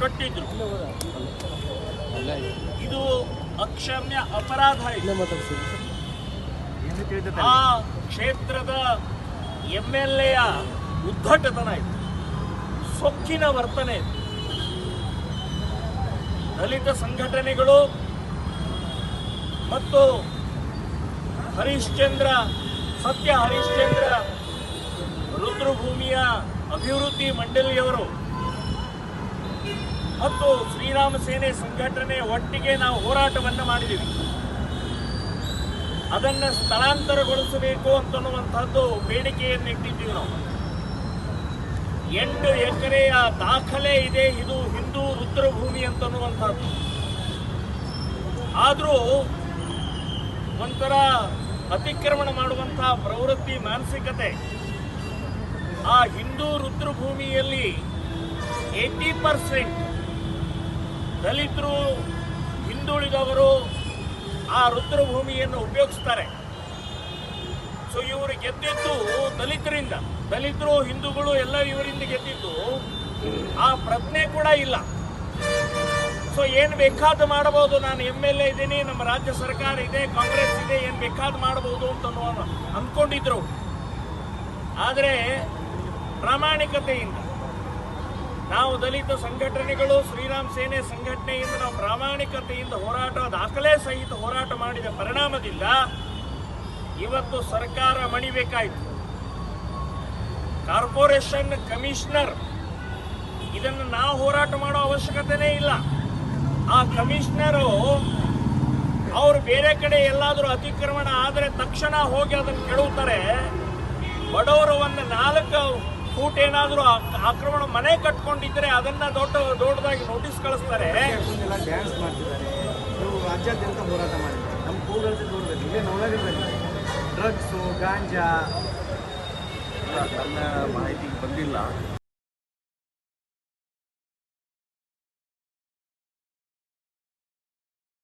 ಕಟ್ಟಿದ್ರು. ಇದು. ಅಕ್ಷಮ್ಯ ಅಪರಾಧ ಆ ಕ್ಷೇತ್ರದ ಎಂ ಎಲ್ ಎಯ ಉದ್ದಟತನ ಇದು. ಸೊಕ್ಕಿನ ವರ್ತನೆ ಇತ್ತು ದಲಿತ ಸಂಘಟನೆಗಳು ಮತ್ತು ಹರಿಶ್ಚಂದ್ರ ಸತ್ಯ ಹರಿಶ್ಚಂದ್ರ ರುದ್ರಭೂಮಿಯ ಅಭಿವೃದ್ಧಿ ಮಂಡಳಿಯವರು ಮತ್ತು ಶ್ರೀರಾಮ ಸೇನೆ ಸಂಘಟನೆ ಒಟ್ಟಿಗೆ ನಾವು ಹೋರಾಟವನ್ನು ಮಾಡಿದ್ದೀವಿ ಅದನ್ನು ಸ್ಥಳಾಂತರಗೊಳಿಸಬೇಕು ಅಂತನ್ನುವಂಥದ್ದು ಬೇಡಿಕೆಯನ್ನು ಇಟ್ಟಿದ್ದೀವಿ ನಾವು. ಎಂಟು ಎಕರೆಯ ದಾಖಲೆ ಇದೆ, ಇದು ಹಿಂದೂ ರುದ್ರಭೂಮಿ ಅಂತನ್ನುವಂಥದ್ದು ಆದರೂ ಒಂಥರ ಅತಿಕ್ರಮಣ ಮಾಡುವಂತಹ ಪ್ರವೃತ್ತಿ ಮಾನಸಿಕತೆ ಆ ಹಿಂದೂ ರುದ್ರಭೂಮಿಯಲ್ಲಿ ಏಯ್ಟಿ ಪರ್ಸೆಂಟ್ ದಲಿತರು, ಹಿಂದುಳಿದವರು ಆ ರುದ್ರಭೂಮಿಯನ್ನು ಉಪಯೋಗಿಸ್ತಾರೆ. ಸೊ ಇವರು ಗೆದ್ದಿದ್ದು ದಲಿತರಿಂದ. ದಲಿತರು, ಹಿಂದೂಗಳು ಎಲ್ಲ ಇವರಿಂದ ಗೆದ್ದಿದ್ದು ಆ ಪ್ರಜ್ಞೆ ಕೂಡ ಇಲ್ಲ. ಸೊ ಏನು ಬೇಕಾದ ಮಾಡಬಹುದು? ನಾನು ಎಂ ಎಲ್ ಎ ಇದ್ದೀನಿ, ನಮ್ಮ ರಾಜ್ಯ ಸರ್ಕಾರ ಇದೆ, ಕಾಂಗ್ರೆಸ್ ಇದೆ, ಏನು ಬೇಕಾದ ಮಾಡಬಹುದು ಅಂತ ಅನ್ಕೊಂಡಿದ್ರು. ಆದರೆ ಪ್ರಾಮಾಣಿಕತೆಯಿಂದ. ನಾವು ದಲಿತ ಸಂಘಟನೆಗಳು, ಶ್ರೀರಾಮ್ ಸೇನೆ ಸಂಘಟನೆಯಿಂದ ನಾವು ಪ್ರಾಮಾಣಿಕತೆಯಿಂದ ಹೋರಾಟ, ದಾಖಲೆ ಸಹಿತ ಹೋರಾಟ ಮಾಡಿದ ಪರಿಣಾಮದಿಂದ ಇವತ್ತು ಸರ್ಕಾರ ಮಣಿಬೇಕಾಯಿತು. ಕಾರ್ಪೊರೇಷನ್ ಕಮಿಷನರ್, ಇದನ್ನು ನಾವು ಹೋರಾಟ ಮಾಡೋ ಅವಶ್ಯಕತೆನೇ ಇಲ್ಲ. ಆ ಕಮಿಷನರು ಅವರು ಬೇರೆ ಕಡೆ ಎಲ್ಲಾದರೂ ಅತಿಕ್ರಮಣ ಆದರೆ ತಕ್ಷಣ ಹೋಗಿ ಅದನ್ನು ಕೇಳುತ್ತಾರೆ ಬಡವರು ಒಂದು ನಾಲ್ಕು ಫೂಟ್ ಏನಾದರೂ ಆಕ್ರಮಣ ಮನೆ ಕಟ್ಕೊಂಡಿದ್ರೆ ಅದನ್ನ ದೊಡ್ಡ ದೊಡ್ಡದಾಗಿ ನೋಟಿಸ್ ಕಳಿಸ್ತಾರೆ. ಡ್ಯಾನ್ಸ್ ಮಾಡ್ತಿದ್ದಾರೆ. ನೀವು ರಾಜ್ಯಾದ್ಯಂತ ಹೋರಾಟ ಮಾಡಿದ್ದಾರೆ. ನಮ್ಮ ಕೂಗಲ್ದ ದೂರದಲ್ಲಿ ಇಲ್ಲೇ ನವನಗರದಲ್ಲಿ. ಡ್ರಗ್ಸು ಗಾಂಜಾ. ನನ್ನ ಮಾಹಿತಿಗೆ ಬಂದಿಲ್ಲ.